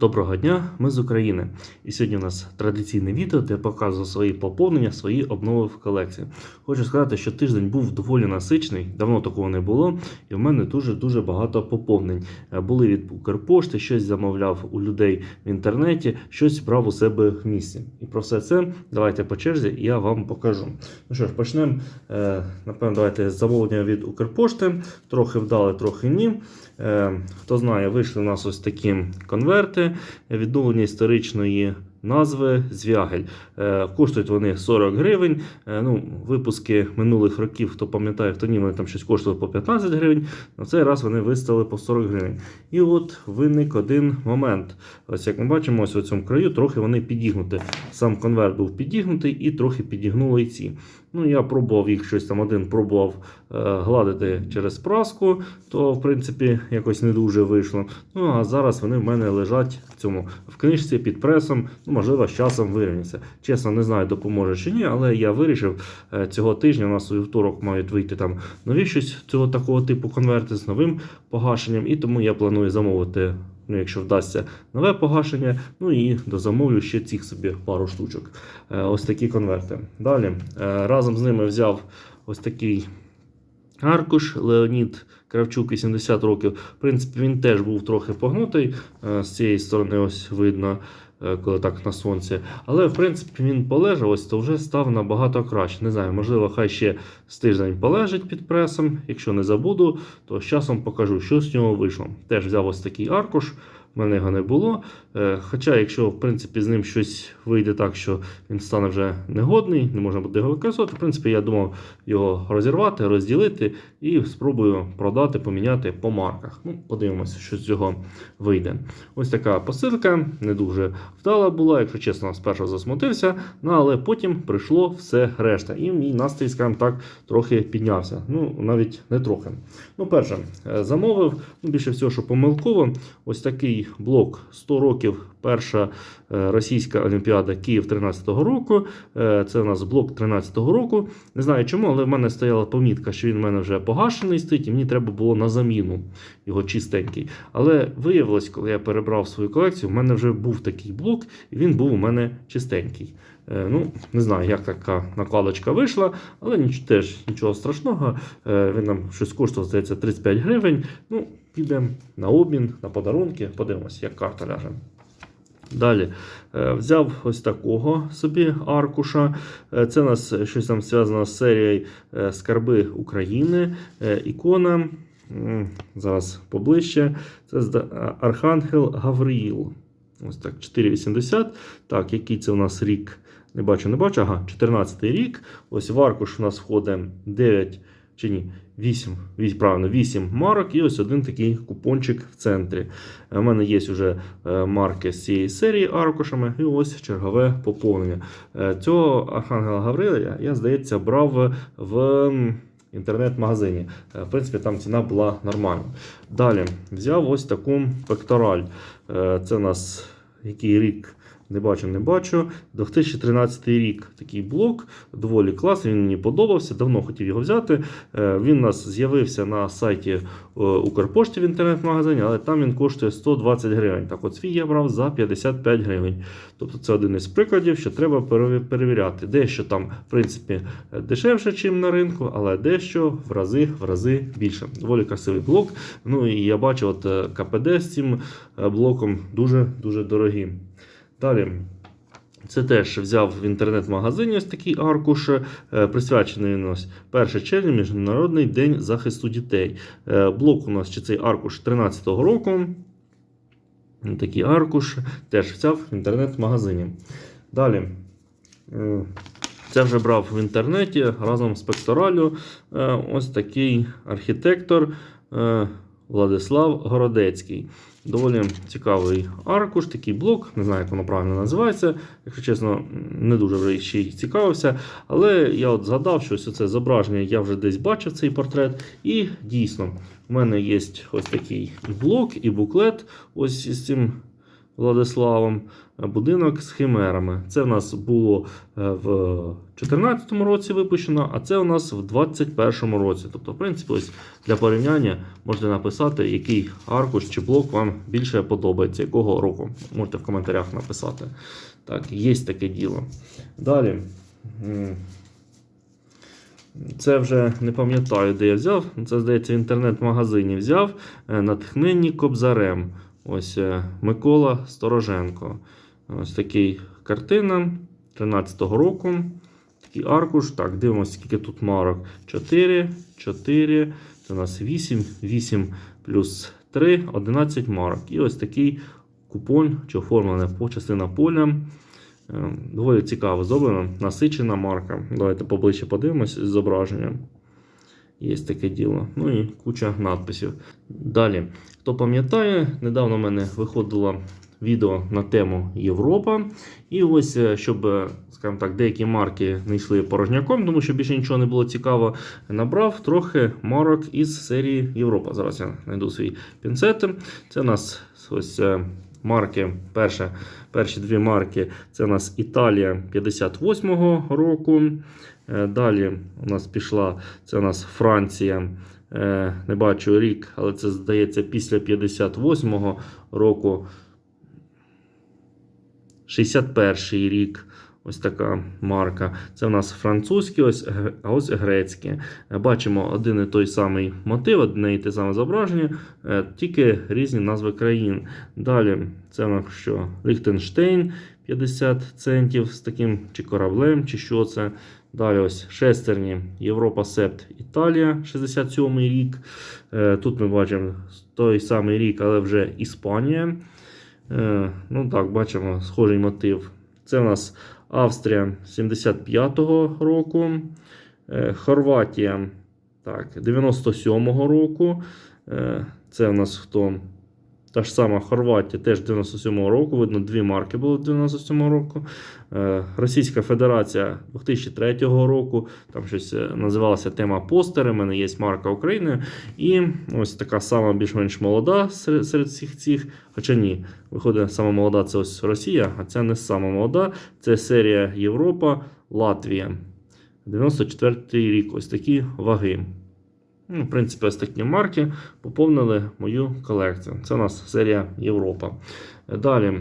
Доброго дня, ми з України. І сьогодні у нас традиційне відео, де я показую свої поповнення, свої обнови в колекції. Хочу сказати, що тиждень був доволі насичений, давно такого не було, і в мене дуже-дуже багато поповнень. Е, Були від Укрпошти, щось замовляв у людей в інтернеті, щось брав у себе в місті. І про все це давайте по черзі я вам покажу. Ну що ж, почнемо. е, Напевно, давайте з замовлення від Укрпошти. Трохи вдали, трохи ні. Е, Хто знає, вийшли у нас ось такі конверти відновлення історичної назви Звягель. Е, Коштують вони 40 гривень. Е, Ну, випуски минулих років, хто пам'ятає, хто ні, вони там щось коштували по 15 гривень. На цей раз вони виставили по 40 гривень. І от виник один момент. Ось як ми бачимо, ось у цьому краю трохи вони підігнуті. Сам конверт був підігнутий і трохи підігнули і ці. Ну, я пробував їх щось там один пробував е, гладити через праску, то в принципі якось не дуже вийшло. Ну а зараз вони в мене лежать в цьому в книжці під пресом. Ну, можливо, з часом вирівняться. Чесно, не знаю, допоможе чи ні, але я вирішив е, цього тижня. У нас у вівторок мають вийти там нові щось цього такого типу конверти з новим погашенням, і тому я планую замовити. Ну, якщо вдасться нове погашення, ну і дозамовлю ще цих собі пару штучок. Е, Ось такі конверти. Далі е, разом з ними взяв ось такий аркуш Леонід Кравчук 80 років. В принципі, він теж був трохи погнутий. З цієї сторони ось видно, коли так на сонці. Але в принципі він полежав, ось то вже став набагато краще. Не знаю, можливо, хай ще з тиждень полежить під пресом. Якщо не забуду, то з часом покажу, що з нього вийшло. Теж взяв ось такий аркуш. У мене його не було. Е, Хоча, якщо в принципі з ним щось вийде так, що він стане вже негодний, не можна буде його використовувати. В принципі, я думав його розірвати, розділити і спробую продати, поміняти по марках. Ну, подивимося, що з цього вийде. Ось така посилка, не дуже вдала була, якщо чесно, спершу засмутився, ну але потім прийшло все решта. І мій настрій, скажімо так, трохи піднявся. Ну, навіть не трохи. Ну, перше, е, замовив, ну, більше всього, що помилково, ось такий блок 100 років. Перша е, російська олімпіада Київ 13-го року. Е, Це у нас блок 13-го року. Не знаю чому, але в мене стояла помітка, що він в мене вже погашений стоїть, і мені треба було на заміну його чистенький. Але виявилось, коли я перебрав свою колекцію, в мене вже був такий блок, і він був у мене чистенький. Е, Ну, не знаю, як така накладочка вийшла, але ніч, теж нічого страшного. Він нам щось коштував, здається, 35 гривень. Ну, підемо на обмін, на подарунки, подивимося, як карта ляже. Далі е, взяв ось такого собі аркуша. Е, Це у нас щось там зв'язано з серією е, Скарби України. Е, Ікона. Зараз поближче. Це Архангел Гавриїл. Ось так, 4,80. Так, який це у нас рік? Не бачу, не бачу. Ага, 14 рік. Ось в аркуш у нас входить 9 чи ні, 8, 8, правильно, 8 марок і ось один такий купончик в центрі. Е, У мене є вже е, марки з цієї серії аркушами, і ось чергове поповнення. Е, Цього Архангела Гавриля я, здається, брав в інтернет-магазині. Е, В принципі, там ціна була нормальна. Далі взяв ось таку пектораль. Е, Це у нас який рік. Не бачу, не бачу. 2013 рік такий блок, доволі класний, він мені подобався, давно хотів його взяти. Е, Він у нас з'явився на сайті е, Укрпошті в інтернет-магазині, але там він коштує 120 гривень. Так от свій я брав за 55 гривень. Тобто це один із прикладів, що треба перевіряти. Дещо там, в принципі, дешевше, ніж на ринку, але дещо в рази в рази більше. Доволі красивий блок. Ну і я бачу, от е, КПД з цим блоком дуже-дуже дорогі. Далі. Це теж взяв в інтернет-магазині ось такий аркуш, е, присвячений нас 1 червня, Міжнародний день захисту дітей. Е, Блок у нас чи цей аркуш 13-го року. Такий аркуш теж взяв в інтернет-магазині. Далі. е, Це вже брав в інтернеті разом з пекторалю. Ось такий архітектор Владислав Городецький. Доволі цікавий аркуш, такий блок, не знаю, як воно правильно називається. Якщо чесно, не дуже вже ще й цікавився. Але я от згадав, що ось це зображення я вже десь бачив цей портрет. І дійсно, в мене є ось такий блок і буклет. Ось із цим Владиславом. е, Будинок з химерами. Це в нас було е, в 2014 році випущено, а це у нас в 2021 році. Тобто, в принципі, ось для порівняння можете написати, який аркуш чи блок вам більше подобається, якого року. Можете в коментарях написати. Так, є таке діло. Далі. Це вже не пам'ятаю, де я взяв. Це, здається, в інтернет-магазині взяв. Е, Натхненні Кобзарем. Ось е, Микола Стороженко. Ось такий картина 13-го року. Такий аркуш. Так, дивимося, скільки тут марок. 4, 4. Це у нас 8, 8 плюс 3, 11 марок. І ось такий купон, чи оформлене по частина поля. Е, Доволі цікаво зроблено. Насичена марка. Давайте поближче подивимось з зображенням. Є таке діло. Ну і куча надписів. Далі, хто пам'ятає, недавно в мене виходило відео на тему Європа. І ось, е, щоб, е, скажімо так, деякі марки не йшли порожняком, тому що більше нічого не було цікаво, набрав трохи марок із серії Європа. Зараз я знайду свій пінцет. Це у нас ось е, марки. Перша, перші дві марки це у нас Італія 58-го року. Е, Далі у нас пішла це у нас Франція. Е, Не бачу рік, але це здається після 58-го року. 61-й рік. Ось така марка. Це у нас французькі, ось, а ось грецькі. Бачимо один і той самий мотив, одне і те саме зображення, е, тільки різні назви країн. Далі це у нас що? Ліхтенштейн 50 центів з таким чи кораблем, чи що це. Далі ось шестерні Європа Септ Італія, 67 рік. Е, Тут ми бачимо той самий рік, але вже Іспанія. Е, Ну так, бачимо схожий мотив. Це у нас Австрія 75-го року. Е, Хорватія так, 97-го року. Е, Це у нас хто? Та ж сама Хорватія теж 97-го року. Видно, дві марки було 97-го року. Е, Російська Федерація 2003 року. Там щось е, називалася тема постери. У мене є марка України. І ось така сама більш-менш молода серед всіх цих. Хоча ні, виходить, сама молода це ось Росія, а ця не сама молода. Це серія Європа, Латвія. 94-й рік. Ось такі ваги. Ну, в принципі, ось такі марки поповнили мою колекцію. Це у нас серія Європа. Далі,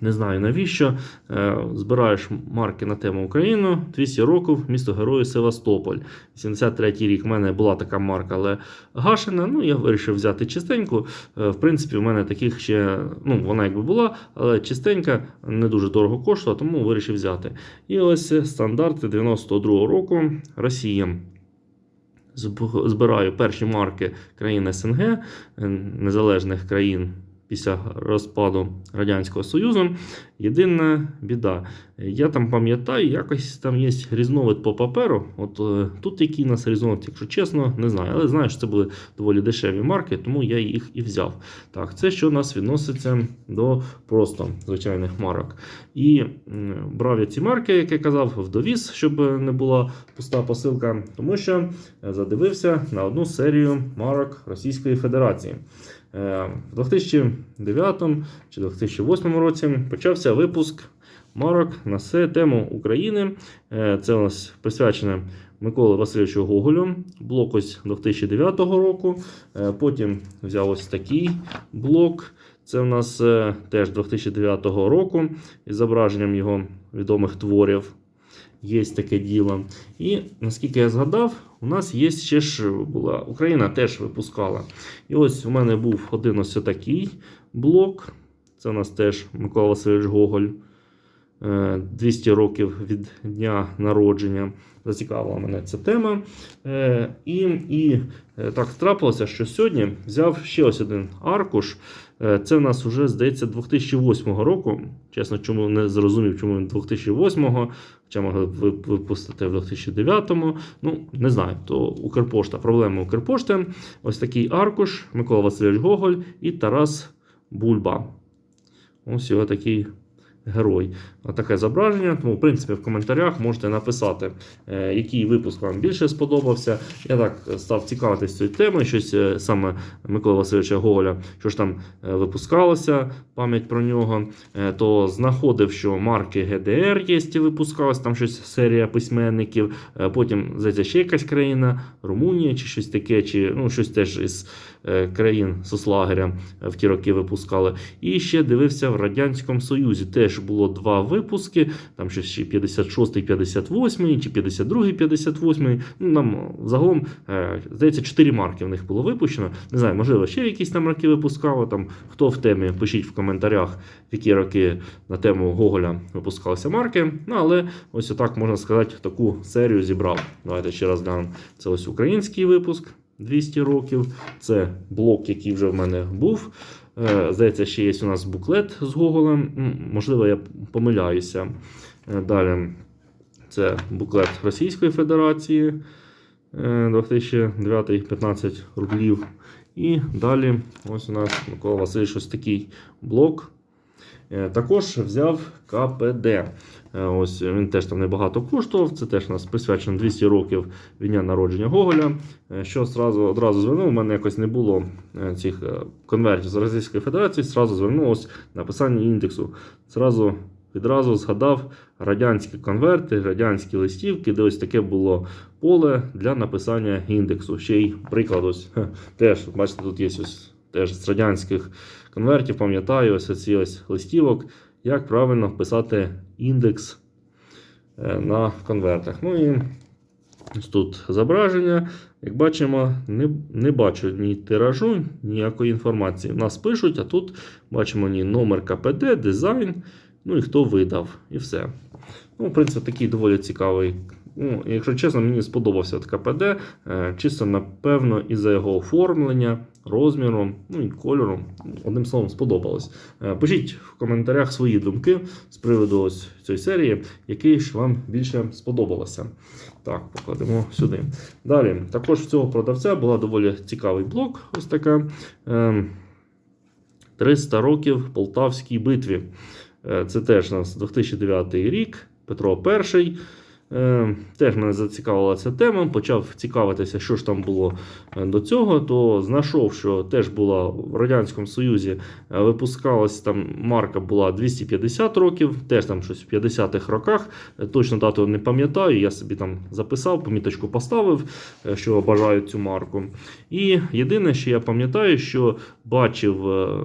не знаю навіщо. е, Збираєш марки на тему Україну, 200 років, місто Герою Севастополь. 83 рік в мене була така марка, але гашена. Ну, я вирішив взяти чистеньку. Е, В принципі, в мене таких ще, ну, вона якби була, але чистенька, не дуже дорого коштувала, тому вирішив взяти. І ось стандарти 92 року Росія. Зб- Збираю перші марки країн СНГ, е, незалежних країн після розпаду Радянського Союзу. Єдина біда. Я там пам'ятаю, якось там є різновид по паперу. От е, тут який у нас різновид, якщо чесно, не знаю. Але знаю, що це були доволі дешеві марки, тому я їх і взяв. Так, це що у нас відноситься до просто звичайних марок. І брав я ці марки, як я казав, в довіз, щоб не була пуста посилка, тому що е, задивився на одну серію марок Російської Федерації. Е, В 2009 чи 2008 році почався випуск марок на все тему України. Е, Це у нас присвячене Миколі Васильовичу Гоголю. Блок ось 2009 року. Е, Потім взяв ось такий блок. Це у нас теж 2009 року із зображенням його відомих творів. Є таке діло. І наскільки я згадав, у нас є ще ж була Україна теж випускала. І ось у мене був один ось такий блок. Це у нас теж Микола Васильович Гоголь. Е, 200 років від дня народження. Зацікавила мене ця тема. Е, І, і е, так трапилося, що сьогодні взяв ще ось один аркуш. Е, Це в нас вже, здається, 2008 року. Чесно, чому не зрозумів, чому він 2008-го, хоча могли б випустити в 2009-му. Ну, не знаю, то Укрпошта, проблема Укрпошти. Ось такий аркуш, Микола Васильович Гоголь і Тарас Бульба. Ось його такий герой. Таке зображення. Тому, в принципі, в коментарях можете написати, е, який випуск вам більше сподобався. Я так став цікавитись цією темою, щось е, саме Миколи Васильовича Гоголя, що ж там е, випускалося, пам'ять про нього. Е, То знаходив, що марки ГДР є випускалось, там щось серія письменників. Е, Потім, здається, ще якась країна, Румунія чи щось таке, чи ну, щось теж із е, країн соцлагеря е, в ті роки випускали. І ще дивився в Радянському Союзі. Теж було два випуски, там ще 56-й, 58-й, чи 52-й, 58-й. Ну, нам загалом, е, здається, 4 марки в них було випущено. Не знаю, можливо, ще якісь там роки випускали. Там, хто в темі, пишіть в коментарях, в які роки на тему Гоголя випускалися марки. Ну, але ось отак можна сказати, таку серію зібрав. Давайте ще раз глянемо. Це ось український випуск 200 років. Це блок, який вже в мене був. Е, Здається, ще є у нас буклет з Гоголем. Можливо, я помиляюся. Е, Далі це буклет Російської Федерації. е, 2009 15 рублів. І далі ось у нас Микола Васильович ось такий блок. Е, Також взяв КПД. Е, Ось він теж там небагато коштував. Це теж у нас присвячено 200 років від дня народження Гоголя. Е, Що зразу одразу звернув, у мене якось не було е, цих е, конвертів з Російської Федерації. Зразу звернув написання індексу. Зразу відразу згадав радянські конверти, радянські листівки, де ось таке було поле для написання індексу. Ще й приклад ось теж, бачите, тут є ось теж з радянських конвертів, пам'ятаю, ось ці ось листівок, як правильно писати індекс е, на конвертах. Ну і ось тут зображення. Як бачимо, не, не бачу ні тиражу, ніякої інформації. В нас пишуть, а тут бачимо ні номер КПД, дизайн, ну і хто видав, і все. Ну, в принципі, такий доволі цікавий. Ну, якщо чесно, мені сподобався от КПД, е, чисто напевно, із-за його оформлення, розміром, ну і кольором. Одним словом, сподобалось. Е, Пишіть в коментарях свої думки з приводу ось цієї серії, який ж вам більше сподобалося. Так, покладемо сюди. Далі, також в цього продавця була доволі цікавий блок. Ось така. Ем, 300 років Полтавській битві. Е, Це теж у нас 2009 рік, Петро І. Е, Теж мене зацікавила ця тема. Почав цікавитися, що ж там було е, до цього. То знайшов, що теж була в Радянському Союзі е, випускалась там марка була 250 років, теж там щось в 50-х роках. Точно дату не пам'ятаю. Я собі там записав, поміточку поставив, що бажаю цю марку. І єдине, що я пам'ятаю, що бачив,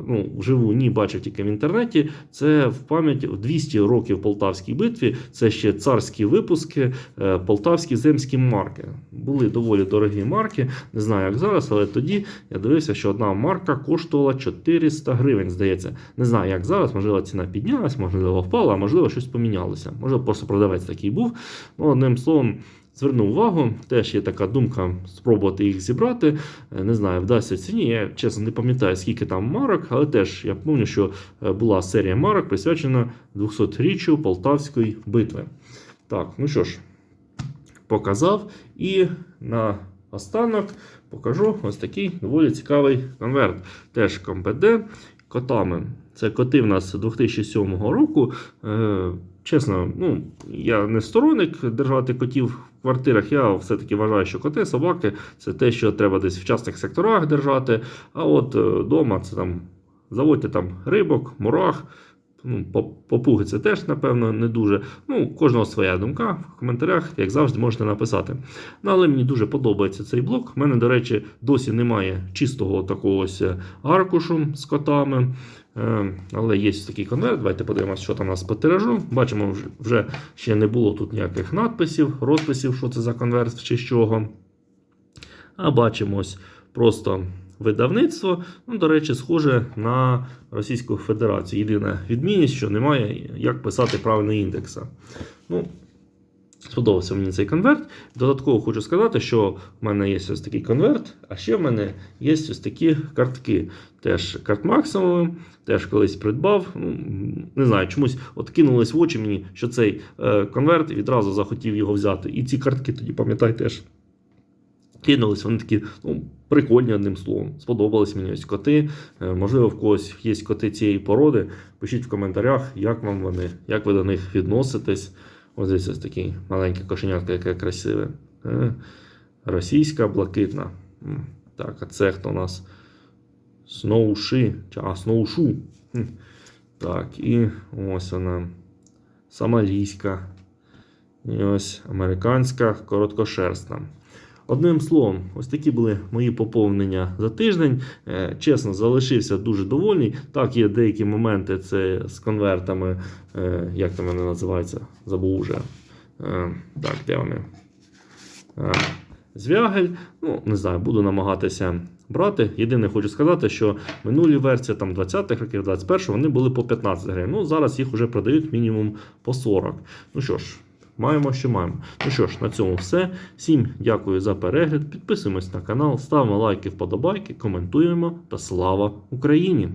ну, вживу ні, бачив тільки в інтернеті. Це в пам'ять в 200 років Полтавській битві. Це ще царські випуски, е, полтавські земські марки. Були доволі дорогі марки. Не знаю, як зараз, але тоді я дивився, що одна марка коштувала 400 гривень, здається. Не знаю, як зараз, можливо, ціна піднялась, можливо, впала, а можливо, щось помінялося. Можливо, просто продавець такий був. Ну, одним словом. Звернув увагу, теж є така думка спробувати їх зібрати. Е, Не знаю, вдасться ціні. Я чесно не пам'ятаю, скільки там марок, але теж я пам'ятаю, що е, була серія марок присвячена 200-річчю Полтавської битви. Так, ну що ж, показав. І на останок покажу ось такий доволі цікавий конверт. Теж КМПД котами. Це коти в нас 2007 року. Е, Чесно, ну я не сторонник держати котів в квартирах. Я все-таки вважаю, що коти, собаки це те, що треба десь в частних секторах держати. А от вдома це там заводьте там рибок, мурах. Ну, попуги це теж, напевно, не дуже. Ну, кожного своя думка в коментарях, як завжди, можете написати. Ну, але мені дуже подобається цей блок. У мене, до речі, досі немає чистого такого ось е, аркушу з котами. Е, Але є такий конверт. Давайте подивимося, що там у нас по тиражу. Бачимо, вже- ще не було тут ніяких надписів, розписів, що це за конверт чи з чого. А бачимо просто видавництво. Ну, до речі, схоже на Російську Федерацію. Єдина відмінність, що немає як писати правильно індекса. Ну, Сподобався мені цей конверт. Додатково хочу сказати, що в мене є ось такий конверт, а ще в мене є ось такі картки. Теж карт максимум, теж колись придбав. Ну, не знаю, чомусь от кинулось в очі мені, що цей е, конверт відразу захотів його взяти. І ці картки тоді, пам'ятаю, теж кинулись, вони такі, ну, прикольні одним словом. Сподобались мені ось коти. Е, Можливо, в когось є коти цієї породи. Пишіть в коментарях, як вам вони, як ви до них відноситесь. Ось десь ось такий маленький кошенятка, яке красиве. Е, Російська блакитна. Так, а це хто у нас? Сноуши. А, Сноушу. Так, і ось вона. Сомалійська. І ось американська короткошерстна. Одним словом, ось такі були мої поповнення за тиждень. Е, Чесно, залишився дуже довольний. Так, є деякі моменти, це з конвертами, е, як там вони називаються, забув вже. Е, Так, де вони? Звягель. Ну, не знаю, буду намагатися брати. Єдине, хочу сказати, що минулі версії, там 20-х років, 21-го, вони були по 15 гривень. Ну, зараз їх вже продають мінімум по 40. Ну що ж, маємо, що маємо. Ну що ж, на цьому все. Всім дякую за перегляд. Підписуємось на канал, ставимо лайки, вподобайки, коментуємо та слава Україні!